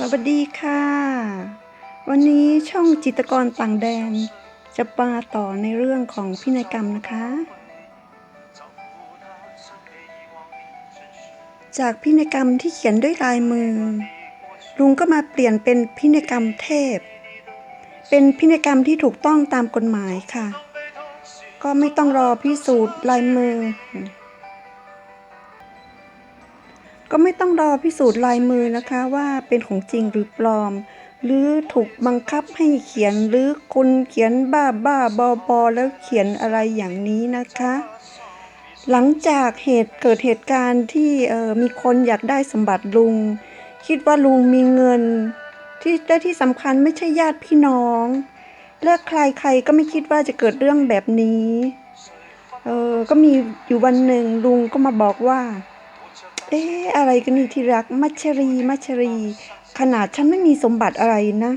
สวัสดีค่ะ วันนี้ช่องจิตกรต่างแดน จะมาต่อในเรื่องของพินัยกรรมนะคะ จากพินัยกรรมที่เขียนด้วยลายมือ ลุงก็มาเปลี่ยนเป็นพินัยกรรมเทพ เป็นพินัยกรรมที่ถูกต้องตามกฎหมายค่ะ ก็ไม่ต้องรอพิสูจน์ลายมือ ก็ไม่ต้องรอพิสูจน์ลายมือนะคะว่าเป็นของจริงหรือปลอม หรือถูกบังคับให้เขียนหรือคุณเขียนบ้าบ้าบอบอแล้วเขียนอะไรอย่างนี้นะคะ หลังจากเหตุเกิดเหตุการณ์ที่มีคนอยากได้สมบัติลุง คิดว่าลุงมีเงิน ที่และที่สำคัญไม่ใช่ญาติพี่น้อง และใครๆก็ไม่คิดว่าจะเกิดเรื่องแบบนี้เออก็มีอยู่วันหนึ่งลุงก็มาบอกว่า เอ๊ะอะไรกันนี่ที่รัก มัชรี มัชรี ขนาดฉันไม่มีสมบัติอะไรนะ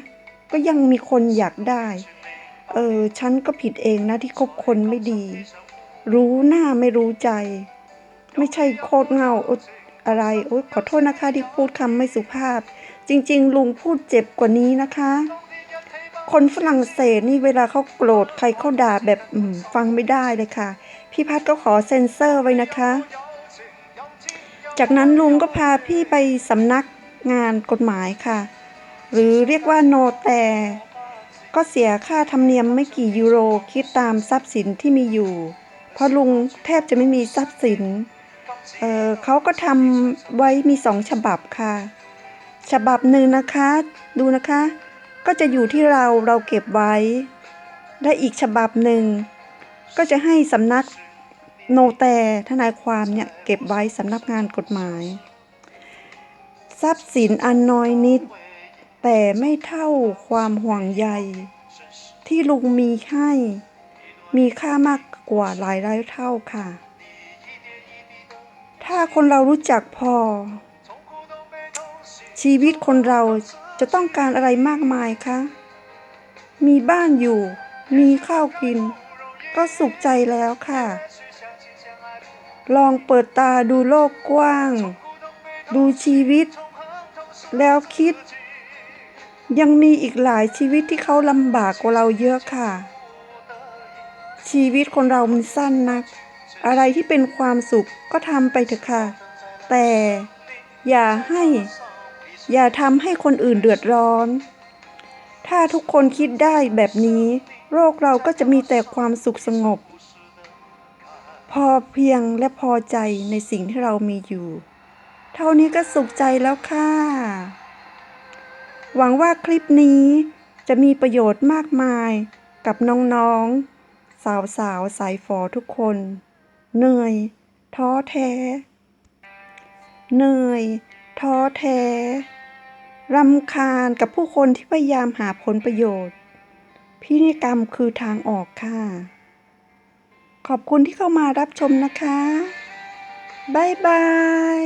ก็ยังมีคนอยากได้ เออ ฉันก็ผิดเองนะที่คบคนไม่ดี รู้หน้าไม่รู้ใจ ไม่ใช่โคตรเงาอะไร โอ๊ยขอโทษนะคะที่พูดคำไม่สุภาพ จริง ๆ ลุงพูดเจ็บกว่านี้นะคะ คนฝรั่งเศสนี่เวลาเขาโกรธใครเขาด่าแบบฟังไม่ได้เลยค่ะ พี่พัดก็ขอเซ็นเซอร์ไว้นะคะ จากนั้นลุงก็พาพี่ไปสำนักงานกฎหมายค่ะ หรือเรียกว่าโนแต่ก็เสียค่าธรรมเนียมไม่กี่ยูโรคิดตามทรัพย์สินที่มีอยู่ เพราะลุงแทบจะไม่มีทรัพย์สินเเขาก็ทำไว้มีสองฉบับค่ะ ฉบับหนึ่งนะคะ ดูนะคะ ก็จะอยู่ที่เราเราเก็บไว้และอีกฉบับหนึ่ง ก็จะให้สำนัก โนแต่ทนายความเนี่ยเก็บไว้สำนักงานกฎหมาย ทรัพย์สินอันน้อยนิด แต่ไม่เท่าความห่วงใย ที่ลุงมีให้ มีค่ามากกว่าหลายร้อยเท่าค่ะ ถ้าคนเรารู้จักพอ ชีวิตคนเราจะต้องการอะไรมากมายคะ มีบ้านอยู่ มีข้าวกิน ก็สุขใจแล้วค่ะ ลองเปิดตาดูโลกกว้าง ดูชีวิต แล้วคิด ยังมีอีกหลายชีวิตที่เขาลำบากกว่าเราเยอะค่ะ ชีวิตคนเรามันสั้นนัก อะไรที่เป็นความสุขก็ทำไปเถอะค่ะ แต่อย่าให้ อย่าทำให้คนอื่นเดือดร้อน ถ้าทุกคนคิดได้แบบนี้ โลกเราก็จะมีแต่ความสุขสงบ พอเพียงและพอใจในสิ่งที่เรามีอยู่ เท่านี้ก็สุขใจแล้วค่ะ หวังว่าคลิปนี้จะมีประโยชน์มากมายกับน้องๆ สาวๆสายฝอทุกคน เหนื่อย ท้อแท้ เหนื่อย ท้อแท้รำคาญกับผู้คนที่พยายามหาผลประโยชน์ พินิกรรมคือทางออกค่ะ ขอบคุณที่เข้ามารับชมนะคะ บ๊ายบาย